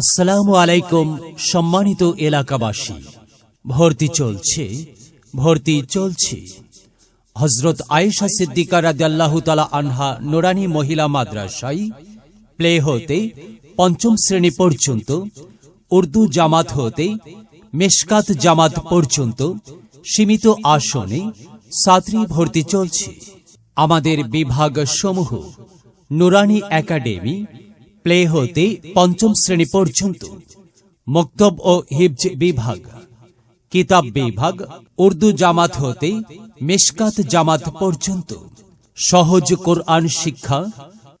আসসালামু আলাইকুম, সম্মানিত এলাকাবাসী। ভর্তি চলছে ভর্তি চলছে। হজরত আয়েশা সিদ্দিকা রাদিয়াল্লাহু তালা আনহা নোরানি মহিলা মাদ্রাসায় প্লে হতে পঞ্চম শ্রেণি পর্যন্ত, উর্দু জামাত হতে মেশকাত জামাত পর্যন্ত সীমিত আসনে ছাত্রী ভর্তি চলছে। আমাদের বিভাগ সমূহ নুরানি একাডেমি প্লে হতে পঞ্চম শ্রেণি পর্যন্ত মক্তব ও হিবজ বিভাগ কিতাব বিভাগ উর্দু জামাত হতে মেশকাত জামাত পর্যন্ত সহজ কোরআন শিক্ষা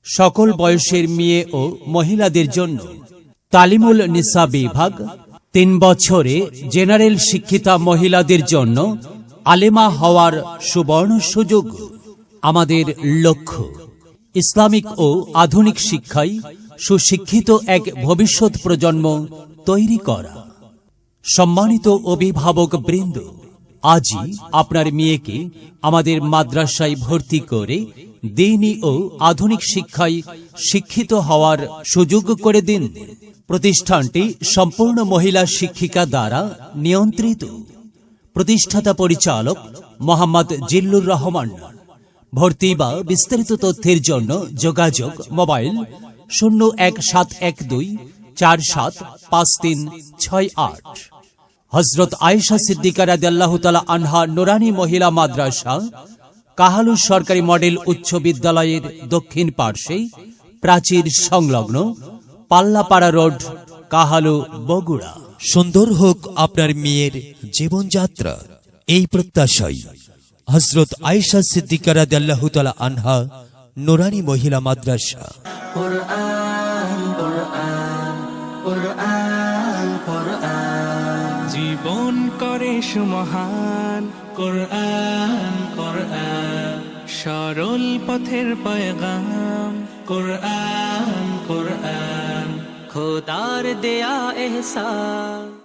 সকল বয়সের মেয়ে ও মহিলাদের জন্য তালিমুল নিসা বিভাগ তিন বছরে জেনারেল শিক্ষিতা মহিলাদের জন্য আলেমা হওয়ার সুবর্ণ সুযোগ আমাদের লক্ষ্য ইসলামিক ও আধুনিক শিক্ষায় সুশিক্ষিত এক ভবিষ্যৎ প্রজন্ম তৈরি করা। সম্মানিত অভিভাবক বৃন্দ আজই আপনার মেয়েকে আমাদের মাদ্রাসায় ভর্তি করে দিনই ও আধুনিক শিক্ষায় শিক্ষিত হওয়ার সুযোগ করে দিন। প্রতিষ্ঠানটি সম্পূর্ণ মহিলা শিক্ষিকা দ্বারা নিয়ন্ত্রিত। প্রতিষ্ঠাতা পরিচালক মোহাম্মদ জিল্লুর রহমান। ভর্তি বা বিস্তারিত তথ্যের জন্য যোগাযোগ মোবাইল শূন্য এক সাত এক দুই চার সাত পাঁচ তিন ছয় আট। হজরত আয়েশা সিদ্দিকা রাদিয়াল্লাহু আনহা নুরানি মহিলা মাদ্রাসা, কাহালু সরকারি মডেল উচ্চ বিদ্যালয়ের দক্ষিণ পার্শ্বে, প্রাচীর সংলগ্ন পাল্লাপাড়া রোড, কাহালু বগুড়া। সুন্দর হোক আপনার মেয়ের জীবনযাত্রা, এই প্রত্যাশাই। হজরত আয়েশা সিদ্দিকারা দেল্লাহুতালা আনহা নোরানি মহিলা মাদ্রাসা। কোরআন কোরআন কোরআন কোরআন জীবন করে সুমহান কোরআন কোরআন সরল পথের পয়গাম। কোরআন কোরআন খোদার দেয়া এহসান।